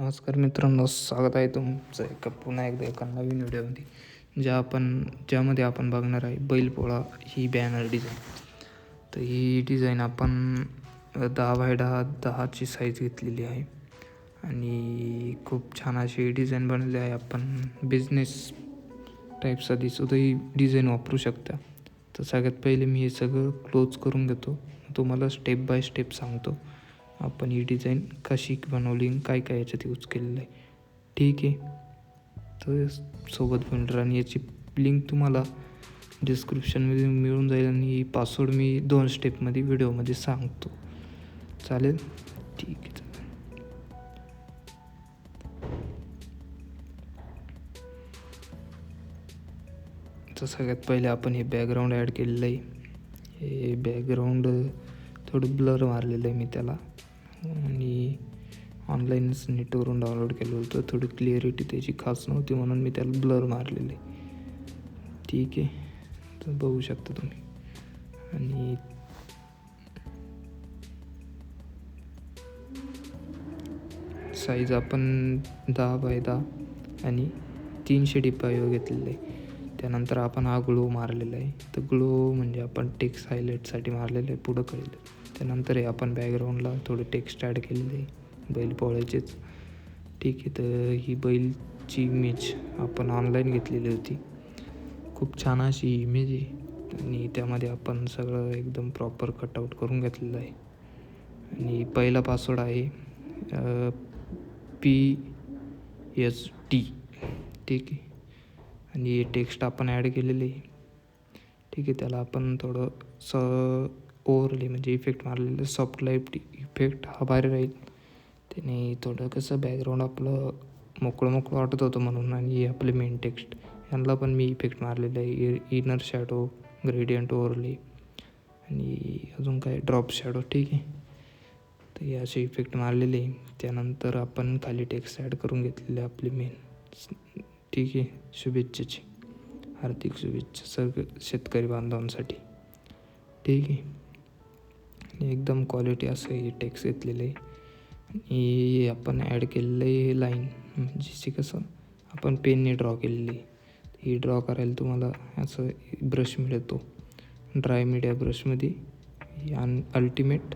नमस्कार मित्रांनो स्वागत आहे तुमचं एका पुन्हा एकदा एका नवीन व्हिडिओमध्ये ज्या आपण ज्यामध्ये आपण बघणार आहे बैलपोळा ही बॅनर डिझाईन तर ही डिझाईन आपण दहा बाय दहा दहाची साईज घेतलेली आहे. आणि खूप छान अशी डिझाईन बनवली आहे. आपण बिझनेस टाईपसाठी सुद्धा ही डिझाईन वापरू शकता. तर सगळ्यात पहिले मी हे सगळं क्लोज करून घेतो. तुम्हाला स्टेप बाय स्टेप सांगतो. आपण ही डिझाईन कशी बनवली काय काय याच्यात यूज केलेलं आहे. ठीक आहे. तर सोबत बनणार आणि याची लिंक तुम्हाला डिस्क्रिप्शनमध्ये मिळून जाईल आणि पासवर्ड मी दोन स्टेपमध्ये व्हिडिओमध्ये सांगतो. चालेल? ठीक आहे चालेल. तर सगळ्यात पहिले आपण हे बॅकग्राऊंड ॲड केलेलं आहे. हे बॅकग्राऊंड थोडं ब्लर मारलेलं आहे मी त्याला. आणि ऑनलाईनच नेटवरून डाउनलोड केलं होतं. थोडी क्लिअरिटी त्याची खास नव्हती म्हणून मी त्याला ब्लर मारलेले. ठीक आहे. तर बघू शकता तुम्ही. आणि साईज आपण दहा बाय दहा आणि तीनशे डिपायो घेतलेले आहे. त्यानंतर आपण हा ग्लो मारलेला आहे. तर ग्लो म्हणजे आपण टेक्स्ट हायलाईटसाठी मारलेलं आहे पुढं कळेल. त्यानंतर हे आपण बॅकग्राऊंडला थोडे टेक्स्ट ॲड केलेले आहे बैल पोळ्याचेच. ठीक आहे तर ही बैलची इमेज आपण ऑनलाईन घेतलेली होती. खूप छान अशी इमेज आहे. आणि त्यामध्ये आपण सगळं एकदम प्रॉपर कटआउट करून घेतलेलं आहे. आणि पहिला पासवर्ड आहे पी एस टी ठीक आहे. आणि टेक्स्ट आपण ॲड केलेले आहे. ठीक आहे त्याला आपण थोडं स ओव्हरली म्हणजे इफेक्ट मारलेलं सॉफ्ट लाईफ इफेक्ट हा भारी राहील. त्याने थोडं कसं बॅकग्राऊंड आपलं मोकळं मोकळं वाटत होतं म्हणून आणि हे आपले मेन टेक्स्ट यांना पण मी इफेक्ट मारलेलं आहे. इनर शॅडो ग्रेडियंट ओव्हरली आणि अजून काय? ड्रॉप शॅडो ठीक आहे. तर हे असे इफेक्ट मारलेले आहे. त्यानंतर आपण खाली टेक्स्ट ॲड करून घेतलेले आपले मेन ठीक आहे शुभेच्छाची. हार्दिक शुभेच्छा सर्व शेतकरी बांधवांसाठी. ठीक आहे. एकदम क्वालिटी असं हे टॅक्स घेतलेलं आहे. आणि आपण ॲड केलेलं आहे हे लाईन म्हणजे कसं आपण पेनने ड्रॉ केलेली आहे. ही ड्रॉ करायला तुम्हाला असं ब्रश मिळतो. ड्राय मीडिया ब्रशमध्ये आणि अल्टिमेट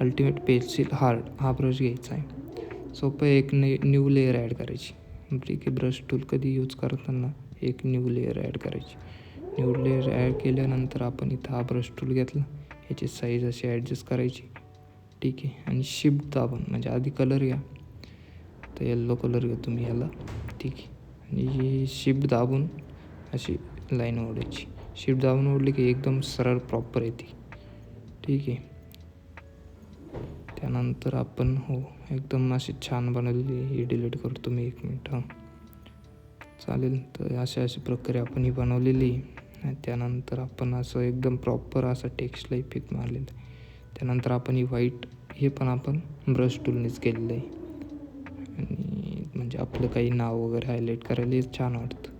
अल्टिमेट पेन्सिल हार्ड हा ब्रश घ्यायचा आहे. सोपं एक ने न्यू लेअर ॲड करायची. ठीक ब्रश टूल कधी यूज करताना एक न्यू लेअर ॲड करायची. न्यू लेअर ॲड केल्यानंतर आपण इथं हा ब्रश टूल घेतला. याची साईज अशी ॲडजस्ट करायची. ठीक आहे. आणि शिफ्ट दाबून म्हणजे आधी कलर घ्या. तर येल्लो कलर घ्या तुम्ही याला. ठीक आहे. आणि शिफ्ट दाबून अशी लाईन ओढायची. शिफ्ट दाबून ओढली की एकदम सरळ प्रॉपर येते. ठीक आहे. त्यानंतर आपण हो एकदम अशी छान बनवलेली ही डिलीट करतो मी एक मिनटं हां. चालेल तर अशा अशी प्रकारे आपण ही बनवलेली त्यानंतर आपण असं एकदम प्रॉपर असं टेक्स्टला इफेक्ट मारलेलं आहे. त्यानंतर आपण ही व्हाईट हे पण आपण ब्रश टूलनेच केलेलं आहे. आणि म्हणजे आपलं काही नाव वगैरे हायलाईट करायला छान वाटतं.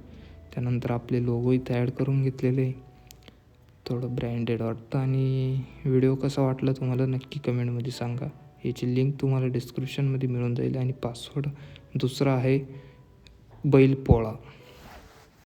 त्यानंतर आपले लोगो इथं ॲड करून घेतलेले आहे. थोडं ब्रँडेड वाटतं आणि व्हिडिओ कसा वाटला तुम्हाला नक्की कमेंटमध्ये सांगा. याची लिंक तुम्हाला डिस्क्रिप्शनमध्ये मिळून जाईल आणि पासवर्ड दुसरा आहे बैलपोळा.